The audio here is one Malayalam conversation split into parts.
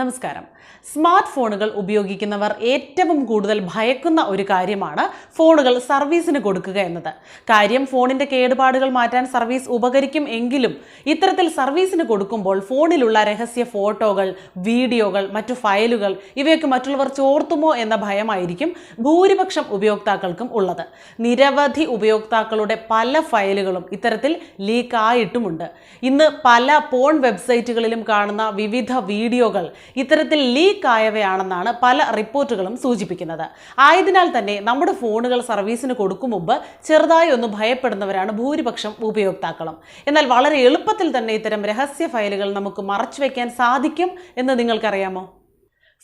നമസ്കാരം. സ്മാർട്ട് ഫോണുകൾ ഉപയോഗിക്കുന്നവർ ഏറ്റവും കൂടുതൽ ഭയക്കുന്ന ഒരു കാര്യമാണ് ഫോണുകൾ സർവീസിന് കൊടുക്കുക എന്നത്. കാര്യം ഫോണിന്റെ കേടുപാടുകൾ മാറ്റാൻ സർവീസ് ഉപകരിക്കും എങ്കിലും ഇത്തരത്തിൽ സർവീസിന് കൊടുക്കുമ്പോൾ ഫോണിലുള്ള രഹസ്യ ഫോട്ടോകൾ വീഡിയോകൾ മറ്റു ഫയലുകൾ ഇവയൊക്കെ മറ്റുള്ളവർ ചോർത്തുമോ എന്ന ഭയമായിരിക്കും ഭൂരിപക്ഷം ഉപയോക്താക്കൾക്കും ഉള്ളത്. നിരവധി ഉപയോക്താക്കളുടെ പല ഫയലുകളും ഇത്തരത്തിൽ ലീക്ക് ആയിട്ടുമുണ്ട് ഇന്ന് പല പോൺ വെബ്സൈറ്റുകളിലും കാണുന്ന വിവിധ വീഡിയോകൾ ഇത്തരത്തിൽ ലീക്ക് ആയവയാണെന്നാണ് പല റിപ്പോർട്ടുകളും സൂചിപ്പിക്കുന്നത്. ആയതിനാൽ തന്നെ നമ്മുടെ ഫോണുകൾ സർവീസിന് കൊടുക്കും മുമ്പ് ചെറുതായി ഒന്ന് ഭയപ്പെടുന്നവരാണ് ഭൂരിപക്ഷം ഉപയോക്താക്കളും. എന്നാൽ വളരെ എളുപ്പത്തിൽ തന്നെ ഇത്തരം രഹസ്യ ഫയലുകൾ നമുക്ക് മറച്ചുവെക്കാൻ സാധിക്കും എന്ന് നിങ്ങൾക്കറിയാമോ?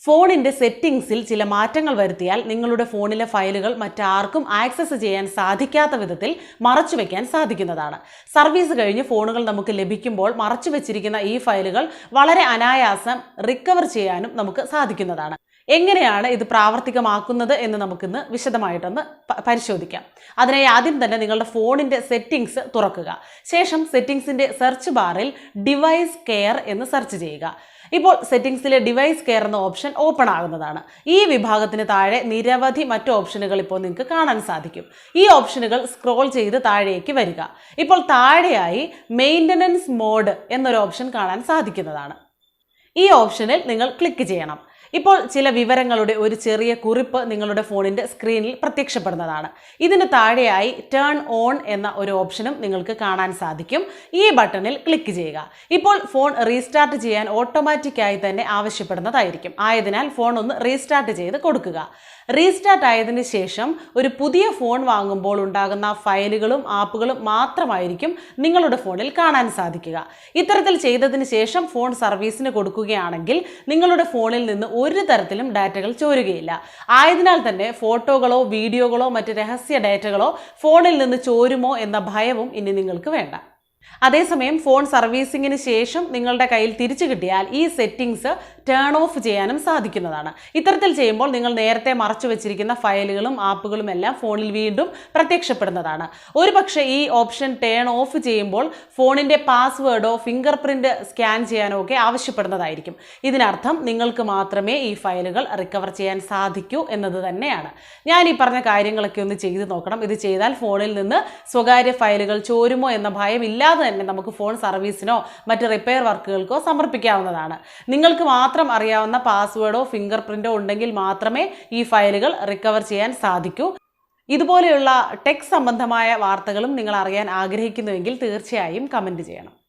ഫോണിന്റെ സെറ്റിംഗ്സിൽ ചില മാറ്റങ്ങൾ വരുത്തിയാൽ നിങ്ങളുടെ ഫോണിലെ ഫയലുകൾ മറ്റാർക്കും ആക്സസ് ചെയ്യാൻ സാധിക്കാത്ത വിധത്തിൽ മറച്ചു വയ്ക്കാൻ സാധിക്കുന്നതാണ്. സർവീസ് കഴിഞ്ഞ് ഫോണുകൾ നമുക്ക് ലഭിക്കുമ്പോൾ മറച്ചു വെച്ചിരിക്കുന്ന ഈ ഫയലുകൾ വളരെ അനായാസം റിക്കവർ ചെയ്യാനും നമുക്ക് സാധിക്കുന്നതാണ്. എങ്ങനെയാണ് ഇത് പ്രാവർത്തികമാക്കുന്നത് എന്ന് നമുക്കിന്ന് വിശദമായിട്ടൊന്ന് പരിശോധിക്കാം. അതിനായി ആദ്യം തന്നെ നിങ്ങളുടെ ഫോണിന്റെ സെറ്റിംഗ്സ് തുറക്കുക. ശേഷം സെറ്റിംഗ്സിന്റെ സെർച്ച് ബാറിൽ ഡിവൈസ് കെയർ എന്ന് സെർച്ച് ചെയ്യുക. ഇപ്പോൾ സെറ്റിംഗ്സിലെ ഡിവൈസ് കെയർ എന്ന ഓപ്ഷൻ ഓപ്പൺ ആകുന്നതാണ്. ഈ വിഭാഗത്തിന് താഴെ നിരവധി മറ്റ് ഓപ്ഷനുകൾ ഇപ്പോൾ നിങ്ങൾക്ക് കാണാൻ സാധിക്കും. ഈ ഓപ്ഷനുകൾ സ്ക്രോൾ ചെയ്ത് താഴേക്ക് വരിക. ഇപ്പോൾ താഴെയായി മെയിന്റനൻസ് മോഡ് എന്നൊരു ഓപ്ഷൻ കാണാൻ സാധിക്കുന്നതാണ്. ഈ ഓപ്ഷനിൽ നിങ്ങൾ ക്ലിക്ക് ചെയ്യണം. ഇപ്പോൾ ചില വിവരങ്ങളുടെ ഒരു ചെറിയ കുറിപ്പ് നിങ്ങളുടെ ഫോണിന്റെ സ്ക്രീനിൽ പ്രത്യക്ഷപ്പെടുന്നതാണ്. ഇതിന് താഴെയായി ടേൺ ഓൺ എന്ന ഒരു ഓപ്ഷനും നിങ്ങൾക്ക് കാണാൻ സാധിക്കും. ഈ ബട്ടണിൽ ക്ലിക്ക് ചെയ്യുക. ഇപ്പോൾ ഫോൺ റീസ്റ്റാർട്ട് ചെയ്യാൻ ഓട്ടോമാറ്റിക്കായി തന്നെ ആവശ്യപ്പെടുന്നതായിരിക്കും. ആയതിനാൽ ഫോൺ ഒന്ന് റീസ്റ്റാർട്ട് ചെയ്ത് കൊടുക്കുക. റീസ്റ്റാർട്ട് ആയതിന് ശേഷം ഒരു പുതിയ ഫോൺ വാങ്ങുമ്പോൾ ഉണ്ടാകുന്ന ഫയലുകളും ആപ്പുകളും മാത്രമായിരിക്കും നിങ്ങളുടെ ഫോണിൽ കാണാൻ സാധിക്കുക. ഇത്തരത്തിൽ ചെയ്തതിന് ശേഷം ഫോൺ സർവീസിന് കൊടുക്കുകയാണെങ്കിൽ നിങ്ങളുടെ ഫോണിൽ നിന്ന് ഒരു തരത്തിലും ഡാറ്റകൾ ചോരുകയില്ല. ആയതിനാൽ തന്നെ ഫോട്ടോകളോ വീഡിയോകളോ മറ്റ് രഹസ്യ ഡാറ്റകളോ ഫോണിൽ നിന്ന് ചോരുമോ എന്ന ഭയവും ഇനി നിങ്ങൾക്ക് വേണ്ട. അതേസമയം ഫോൺ സർവീസിങ്ങിന് ശേഷം നിങ്ങളുടെ കയ്യിൽ തിരിച്ചു കിട്ടിയാൽ ഈ സെറ്റിംഗ്സ് ടേൺ ഓഫ് ചെയ്യാനും സാധിക്കുന്നതാണ്. ഇത്തരത്തിൽ ചെയ്യുമ്പോൾ നിങ്ങൾ നേരത്തെ മറച്ചു വെച്ചിരിക്കുന്ന ഫയലുകളും ആപ്പുകളും എല്ലാം ഫോണിൽ വീണ്ടും പ്രത്യക്ഷപ്പെടുന്നതാണ്. ഒരു ഈ ഓപ്ഷൻ ടേൺ ഓഫ് ചെയ്യുമ്പോൾ ഫോണിന്റെ പാസ്വേഡോ ഫിംഗർ പ്രിന്റ് സ്കാൻ ചെയ്യാനോ ഒക്കെ ആവശ്യപ്പെടുന്നതായിരിക്കും. ഇതിനർത്ഥം നിങ്ങൾക്ക് മാത്രമേ ഈ ഫയലുകൾ റിക്കവർ ചെയ്യാൻ സാധിക്കൂ എന്നത് തന്നെയാണ്. ഞാൻ ഈ പറഞ്ഞ കാര്യങ്ങളൊക്കെ ഒന്ന് ചെയ്തു നോക്കണം. ഇത് ചെയ്താൽ ഫോണിൽ നിന്ന് സ്വകാര്യ ഫയലുകൾ ചോരുമോ എന്ന ഭയം തന്നെ നമുക്ക് ഫോൺ സർവീസിനോ മറ്റ് റിപ്പയർ വർക്കുകൾക്കോ സമർപ്പിക്കാവുന്നതാണ്. നിങ്ങൾക്ക് മാത്രം അറിയാവുന്ന പാസ്വേഡോ ഫിംഗർ പ്രിന്റോ ഉണ്ടെങ്കിൽ മാത്രമേ ഈ ഫയലുകൾ റിക്കവർ ചെയ്യാൻ സാധിക്കൂ. ഇതുപോലെയുള്ള ടെക് സംബന്ധമായ വാർത്തകളും നിങ്ങൾ അറിയാൻ ആഗ്രഹിക്കുന്നുവെങ്കിൽ തീർച്ചയായും കമന്റ് ചെയ്യണം.